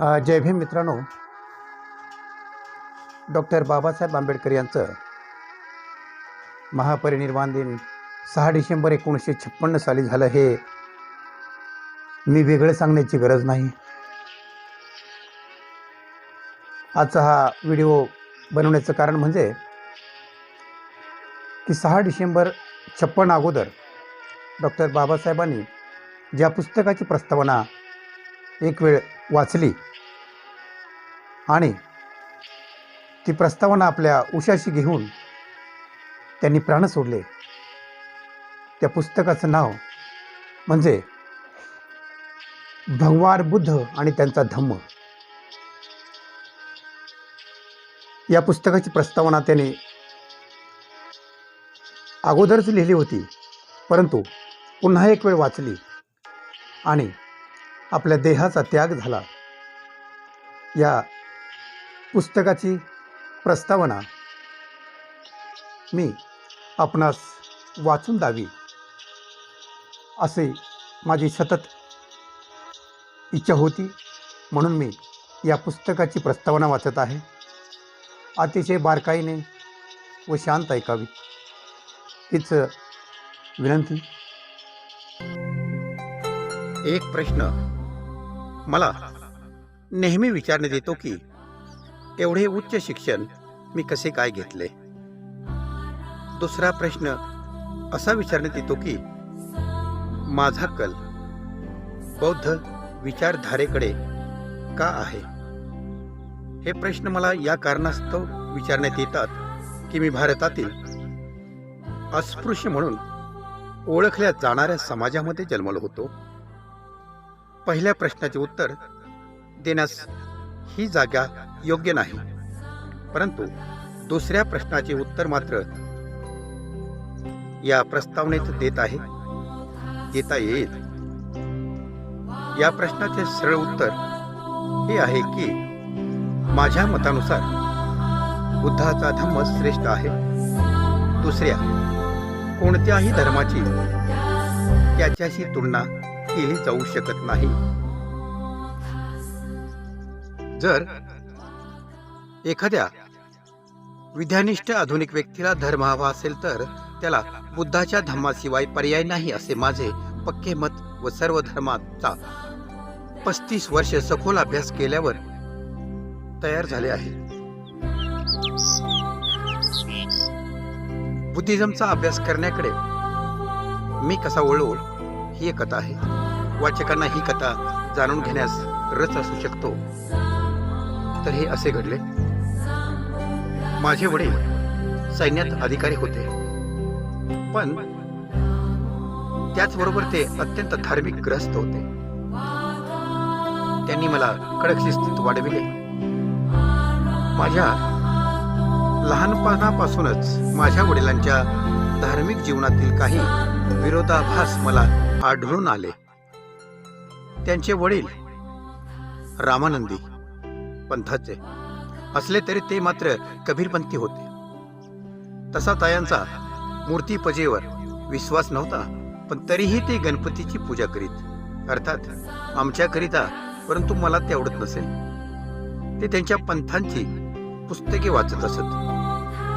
जय भीम मित्रांनो. डॉक्टर बाबासाहेब आंबेडकर यांचं महापरिनिर्वाण दिन सहा डिसेंबर एकोणीसशे छप्पन्न साली झालं हे मी वेगळं सांगण्याची गरज नाही. आजचा हा व्हिडिओ बनवण्याचं कारण म्हणजे की सहा डिसेंबर छप्पन अगोदर डॉक्टर बाबासाहेबांनी ज्या पुस्तकाची प्रस्तावना एक वेळ वाचली आणि ती प्रस्तावना आपल्या उशाशी घेऊन त्यांनी प्राण सोडले. त्या पुस्तकाचं नाव म्हणजे भगवान बुद्ध आणि त्यांचा धम्म. या पुस्तकाची प्रस्तावना त्यांनी अगोदरच लिहिली होती परंतु पुन्हा एक वेळ वाचली आणि आपल्या देहाचा त्याग झाला. या पुस्तकाची प्रस्तावना. मी आपणास वाचून द्यावी असे माझी सतत इच्छा होती म्हणून मी या पुस्तकाची प्रस्तावना वाचत आहे. अतिशय बारकाईने व शांत ऐकावी हीच विनंती. एक प्रश्न मला नेहमी विचारण्यात येतो की एवढे उच्च शिक्षण मी कसे काय घेतले? दुसरा प्रश्न असा विचारण्यात येतो की माझा कल बौद्ध विचारधारेकडे का आहे? हे प्रश्न मला या कारणास्तव विचारण्यात येतात की मी भारतातील अस्पृश्य म्हणून ओळखल्या जाणाऱ्या समाजामध्ये जन्मलो होतो. पहिल्या प्रश्नाचे उत्तर देण्यास ही जागा योग्य नाही. परंतु दुसऱ्या प्रश्नाचे उत्तर मात्र या प्रस्तावनेत देत आहे. देता येईल. या प्रश्नाचे सरळ उत्तर हे आहे की माझ्या मतानुसार बुद्धाचा धम्म श्रेष्ठ आहे. दुसऱ्या कोणत्याही धर्माची त्याच्याशी तुलना केली जाऊ शकत नाही. जर एखाद्या विद्यानिष्ठ आधुनिक व्यक्तीला धर्म हवा असेल तर त्याला बुद्धाच्या धम्माशिवाय पर्याय नाही असे माझे पक्के मत व सर्व धर्माचा पस्तीस वर्ष सखोल अभ्यास केल्यावर तयार झाले आहे. बुद्धिझमचा अभ्यास करण्याकडे मी कसा वळलो ही एक कथा आहे. वाचकांना ही कथा जाणून घेण्यास रस असू शकतो. तर हे असे घडले. माझे वडील सैन्यात अधिकारी होते. पण त्याचबरोबर ते अत्यंत धार्मिक ग्रस्त होते. त्यांनी मला कडक शिस्तीत वाढविले. माझ्या लहानपणापासूनच माझ्या वडिलांच्या धार्मिक जीवनातील काही विरोधाभास मला आढळून आले. त्यांचे वडील रामानंदी पंथाचे. असले तरी ते मात्र कबीरपंथी होते. तसा तायांचा मूर्तीपूजेवर विश्वास नव्हता पण तरीही ते गणपतीची पूजा करीत. अर्थात आमच्याकरिता परंतु मला ते आवडत नसेल. ते त्यांच्या पंथांची पुस्तके वाचत असत.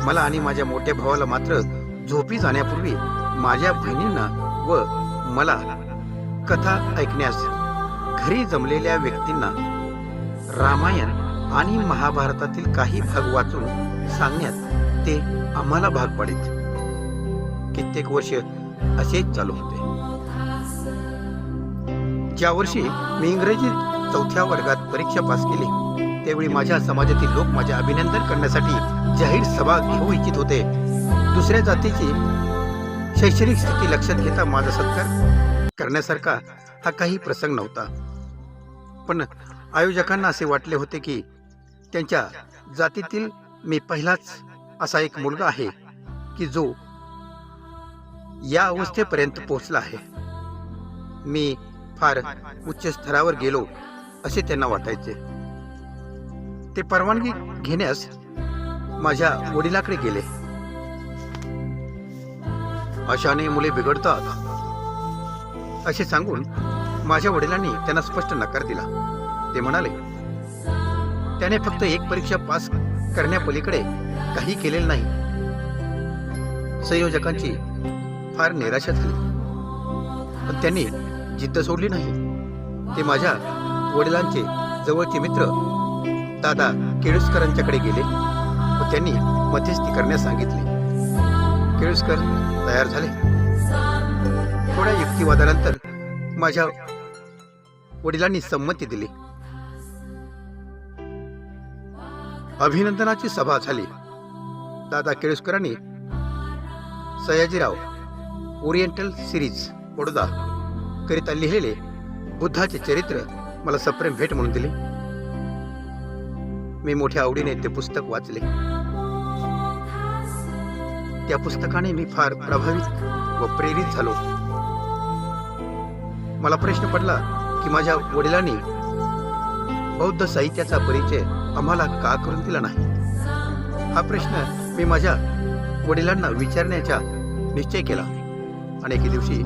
मला आणि माझ्या मोठ्या भावाला मात्र झोपी जाण्यापूर्वी माझ्या बहिणींना व मला कथा ऐकण्यास घरी जमलेल्या व्यक्तींना रामायण आणि महाभारतातील काही भाग वाचून सांगण्यात ते आम्हाला भाग पाडित. कित्येक वर्ष असेच चालू होते. ज्या वर्षी मी इंग्रजी चौथ्या वर्गात परीक्षा पास केली त्यावेळी माझ्या समाजातील लोक माझे अभिनंदन करण्यासाठी जाहीर सभा घेऊ इच्छित होते. दुसऱ्या जातीची शैक्षणिक स्थिती लक्षात घेता माझा सत्कार करण्यासारखा हा काही प्रसंग नव्हता. पण आयोजकांना असे वाटले होते की त्यांच्या जातीतील मी पहिलाच असा एक मुलगा आहे की जो या अवस्थेपर्यंत पोहोचला आहे. मी फार उच्च स्तरावर गेलो असे त्यांना वाटायचे. ते परवानगी घेण्यास माझ्या वडिलाकडे गेले. अशाने मुले बिघडतात असे सांगून माझ्या वडिलांनी त्यांना स्पष्ट नकार दिला. ते म्हणाले त्याने फक्त एक परीक्षा पास करण्यापलीकडे काही केलेलं नाही. संयोजकांची फार निराशा झाली. पण त्यांनी जिद्द सोडली नाही. ते माझ्या वडिलांचे जवळचे मित्र दादा केळुसकरांच्याकडे गेले व त्यांनी मध्यस्थी करण्यास सांगितले. केळुसकर तयार झाले. थोड्या युक्तिवादानंतर माझ्या वडिलांनी संमती दिली. अभिनंदनाची सभा झाली. दादा केळुसकरांनी सयाजीराव ओरिएंटल सिरीज बडोदा करिता लिहिलेले बुद्धाचे चरित्र मला सप्रेम भेट म्हणून दिले. मी मोठ्या आवडीने ते पुस्तक वाचले. त्या पुस्तकाने मी फार प्रभावित व प्रेरित झालो. मला प्रश्न पडला की माझ्या वडिलांनी बौद्ध साहित्याचा परिचय आम्हाला का करून दिला नाही? हा प्रश्न मी माझ्या वडिलांना विचारण्याचा निश्चय केला. आणि एके दिवशी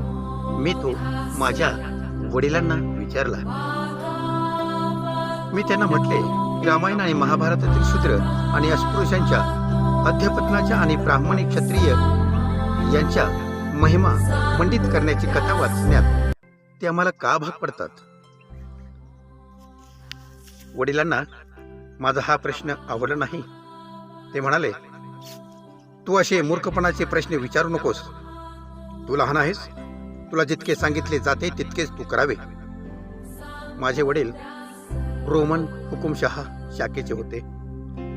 मी तो माझ्या वडिलांना विचारला. मी त्यांना म्हटले की रामायण आणि महाभारतातील सूत्र आणि अस्पृश्यांच्या अध्यापतनाच्या आणि प्रामाणिक क्षत्रिय यांच्या महिमा मंडित करण्याची कथा वाचण्यात ते आम्हाला का भाग पडतात? वडिलांना माझा हा प्रश्न आवडला नाही. ते म्हणाले तू असे मूर्खपणाचे प्रश्न विचारू नकोस. तू लहान आहेस. तुला जितके सांगितले जाते तितकेच तू करावे. माझे वडील रोमन हुकुमशहा शाखेचे होते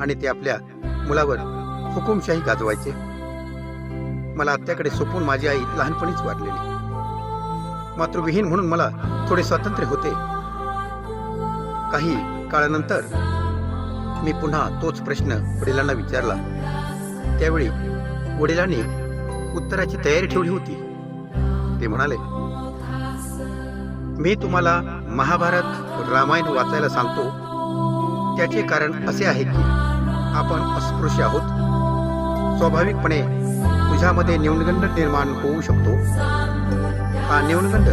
आणि ते आपल्या मुलावर हुकुमशाही गाजवायचे. मला आत्याकडे सोपून माझी आई लहानपणीच वाढलेली मातृविहीन म्हणून मला थोडे स्वातंत्र्य होते. काही काळानंतर मी पुन्हा तोच प्रश्न वडिलांना विचारला. त्यावेळी वडिलांनी उत्तराची तयारी ठेवली होती. ते म्हणाले मी तुम्हाला महाभारत रामायण वाचायला सांगतो. त्याचे कारण असे आहे की आपण अस्पृश्य आहोत. स्वाभाविकपणे तुझ्यामध्ये न्यूनगंड निर्माण होऊ शकतो. हा न्यूनगंड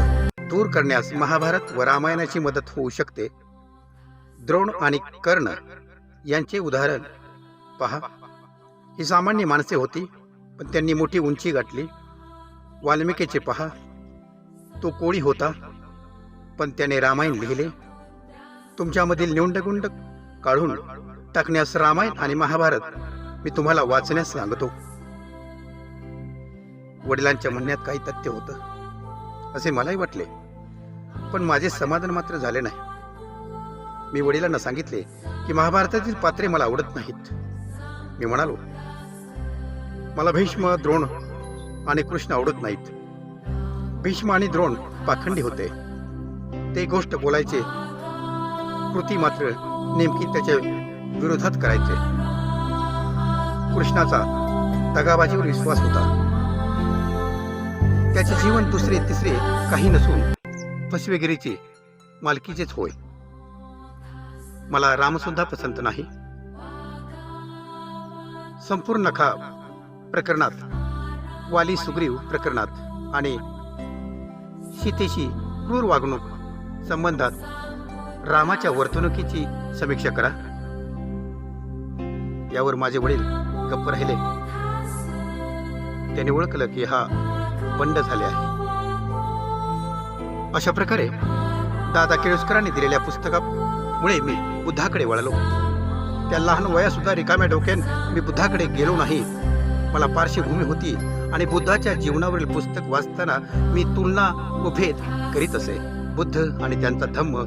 दूर करण्यास महाभारत व रामायणाची मदत होऊ शकते. द्रोण आणि कर्ण यांचे उदाहरण. पहा. ही सामान्य माणसे होती पण त्यांनी मोठी उंची गाठली. वाल्मिकीचे पहा. तो कोळी होता पण त्याने रामायण लिहिले. तुमच्यामधील निवंडगुंड काढून टाकण्यास रामायण आणि महाभारत मी तुम्हाला वाचण्यास सांगतो. वडिलांच्या म्हणण्यात काही तथ्य होतं असे मलाही वाटले. पण माझे समाधान मात्र झाले नाही. मी वडिलांना सांगितले की महाभारतातील पात्रे मला आवडत नाहीत. मी म्हणालो मला भीष्म द्रोण आणि कृष्ण आवडत नाहीत. भीष्म आणि द्रोण पाखंडी होते. ते गोष्ट बोलायचे कृती मात्र नेमकी त्याच्या विरोधात करायचे. कृष्णाचा दगाबाजीवर विश्वास होता. त्याचे जीवन दुसरे तिसरे काही नसून फसवेगिरीचे मालकीचेच होय. मला रामसुद्धा पसंत नाही. संपूर्ण नखा प्रकरणात वाली सुग्रीव प्रकरणात आणि सीतेशी क्रूर वागणूक संबंधात रामाच्या वर्तणुकीची समीक्षा करा. यावर माझे वडील गप्प राहिले. त्याने ओळखलं की हा बंड झाले आहे. अशा प्रकारे दादा केळुसकरांनी दिलेल्या पुस्तकात मुळे मी बुद्धाकडे वळलो. त्या लहान वया सुद्धा रिकाम्या डोक्यान मी बुद्धाकडे गेलो नाही. मला पार्श्वभूमी होती आणि बुद्धाच्या जीवनावरील पुस्तक वाचताना मी तुलना व भेद करीत असे. बुद्ध आणि त्यांचा धम्म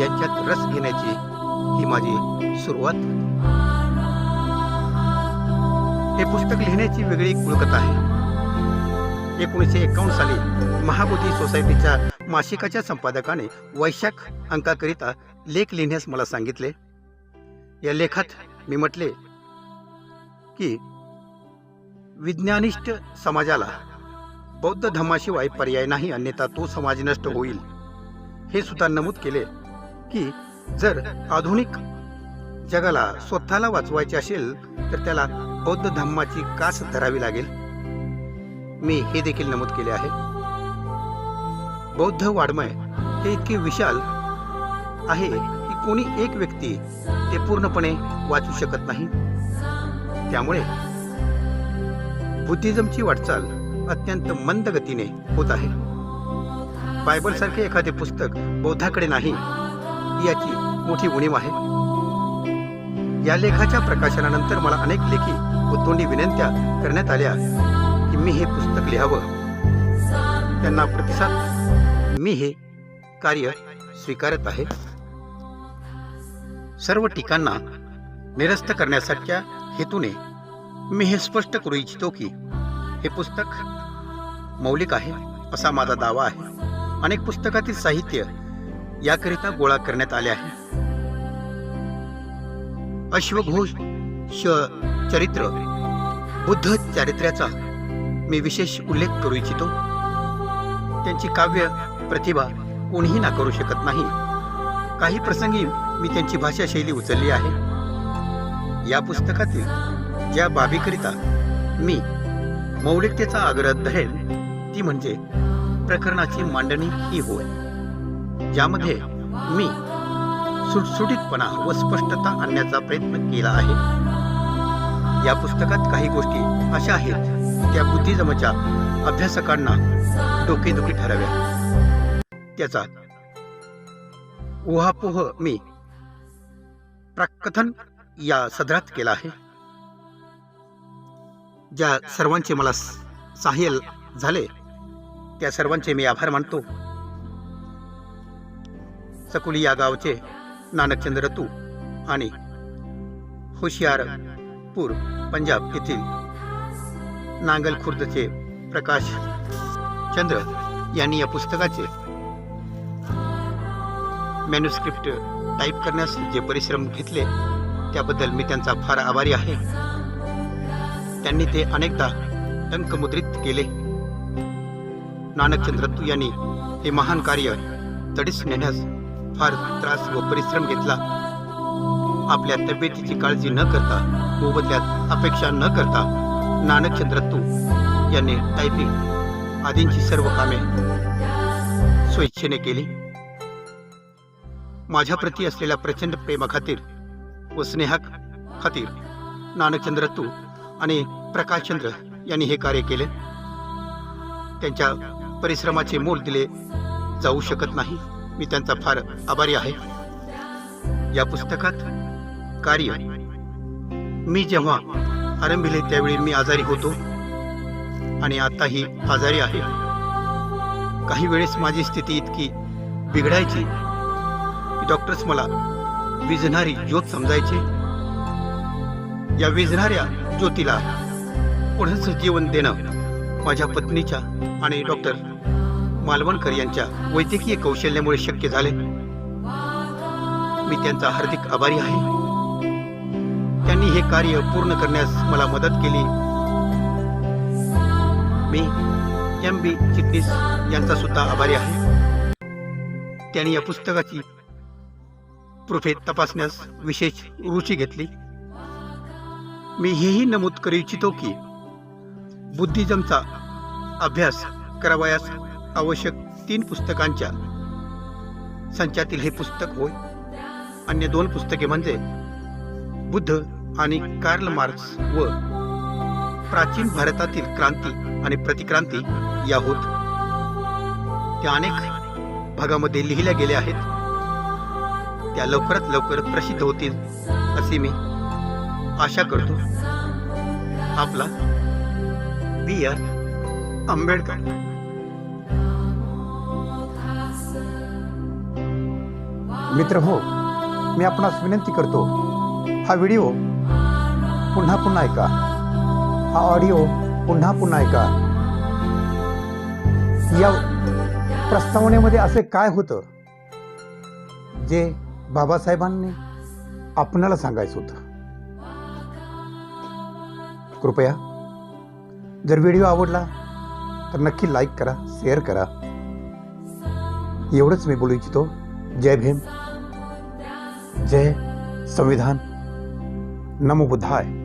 यांच्यात रस घेण्याची ही माझी सुरुवात. हे पुस्तक लिहिण्याची वेगळी एक आहे. एकोणीसशे एकावन्न साली महाबोधी सोसायटीच्या मासिकाच्या संपादकाने वैशाख अंकाकरिता लेख लिहिण्यास मला सांगितले. या लेखात मी म्हटले की विज्ञानिष्ठ समाजाला बौद्ध धर्माशिवाय पर्याय नाही अन्यथा तो समाज नष्ट होईल. हे सुद्धा नमूद केले की जर आधुनिक जगाला स्वतःला वाचवायचे असेल तर त्याला बौद्ध धर्माची कास धरावी लागेल. मी हे देखील नमूद केले आहे. बौद्ध वाड्मय हे इतके विशाल आहे की कोणी एक व्यक्ती ते पूर्णपणे वाचू शकत नाही. त्यामुळे बुद्धिझमची वाटचाल अत्यंत मंद गतीने होत आहे. बायबल सारखे एखादे पुस्तक बौद्धाकडे नाही याची मोठी उणीव आहे. या लेखाच्या प्रकाशनानंतर मला अनेक लेखी व तोंडी विनंत्या करण्यात आल्या की मी हे पुस्तक लिहावं. त्यांना प्रतिसाद मी हे कार्य स्वीकारत आहे. सर्व टीकांना निरस्त करण्यासारख्या हेतूने मी हे स्पष्ट करू इच्छितो की हे पुस्तक मौलिक आहे असा माझा दावा आहे. अनेक पुस्तकातील साहित्य याकरिता गोळा करण्यात आले आहे. अश्वघोष श चरित्र बुद्ध चारित्र्याचा मी विशेष उल्लेख करू इच्छितो. त्यांची काव्य प्रतिभा कोणीही नाकारू शकत नाही. काही प्रसंगी मी त्यांची भाषाशैली उचलली आहे. या पुस्तकातील ज्या बाबीकरिता मी मौलिकतेचा आग्रह धरेन ती म्हणजे प्रकरणाची मांडणी ही होय. ज्यामध्ये मी सुटसुटीतपणा व स्पष्टता आणण्याचा प्रयत्न केला आहे. या पुस्तकात काही गोष्टी अशा आहेत त्या बुद्धिजमच्या अभ्यासकांना डोकेदुखी ठराव्या त्याचा उहापोह मी प्राकथन या सदरात केला आहे. ज्या सर्वांचे मला सहाय्य झाले त्या सर्वांचे मी आभार मानतो. सकुली या गावचे नानकचंद्र तू आणि होशियारपूर पंजाब येथील नांगल खुर्दचे प्रकाश चंद्र यांनी या पुस्तकाचे मॅन्युस्क्रिप्ट टाईप करण्यास जे परिश्रम घेतले त्याबद्दल मी त्यांचा फार आभारी आहे. त्यांनी ते अनेकदा टंकमुद्रित केले. नानकचंद्र तू यांनी हे महान कार्य तडीस नेण्यास फार त्रास व परिश्रम घेतला. आपल्या तब्येतीची काळजी न करता मोबदल्यात अपेक्षा न करता नानकचंद्र तू यांनी टायपिंग आदींची सर्व कामे स्वेच्छेने केली. माझ्या प्रती असलेल्या प्रचंड प्रेमाखातीर व स्नेहा खातीर नानकचंद्र तू आणि प्रकाशचंद्र यांनी हे कार्य केले. त्यांच्या परिश्रमाचे मोल दिले जाऊ शकत नाही. मी त्यांचा फार आभारी आहे. या पुस्तकात कार्य मी जेव्हा आरंभिले त्यावेळी मी आजारी होतो आणि आताही आजारी आहे. काही वेळेस माझी स्थिती इतकी बिघडायची की डॉक्टर्स मला विझणारी ज्योत समजायचे. या विझणाऱ्या ज्योतीला पुढंच जीवन देणं माझ्या पत्नीच्या आणि डॉक्टर मालवणकर यांच्या वैद्यकीय कौशल्यामुळे शक्य झाले. मी त्यांचा हार्दिक आभारी आहे. त्यांनी हे कार्य पूर्ण करण्यास मला मदत केली. मी एम बी चिटणीस यांचा सुद्धा आभारी आहे. त्यांनी या पुस्तकाची प्रुफे तपासण्यास विशेष रुची घेतली. मी हेही नमूद करू इच्छितो की बुद्धिजमचा अभ्यास करावयास आवश्यक तीन पुस्तकांच्या संचातील हे पुस्तक होय. अन्य दोन पुस्तके म्हणजे बुद्ध आणि कार्ल मार्क्स व प्राचीन भारतातील क्रांती आणि प्रतिक्रांती या होत. त्या अनेक भागामध्ये लिहिल्या गेल्या आहेत. त्या लवकरात लवकर प्रसिद्ध होतील अशी मी आशा करतो. आपला बी आर आंबेडकर. मित्र हो मी आपणास विनंती करतो हा व्हिडिओ पुन्हा पुन्हा ऐका. हा ऑडिओ पुन्हा पुन्हा ऐका. या प्रस्तावनेमध्ये असे काय होतं? जे बाबासाहेबांनी आपणाला सांगायचं होतं. कृपया जर व्हिडिओ आवडला तर नक्की लाईक करा शेअर करा. एवढंच मी बोलू इच्छितो. जय भीम. जय संविधान. नमो बुद्धाय.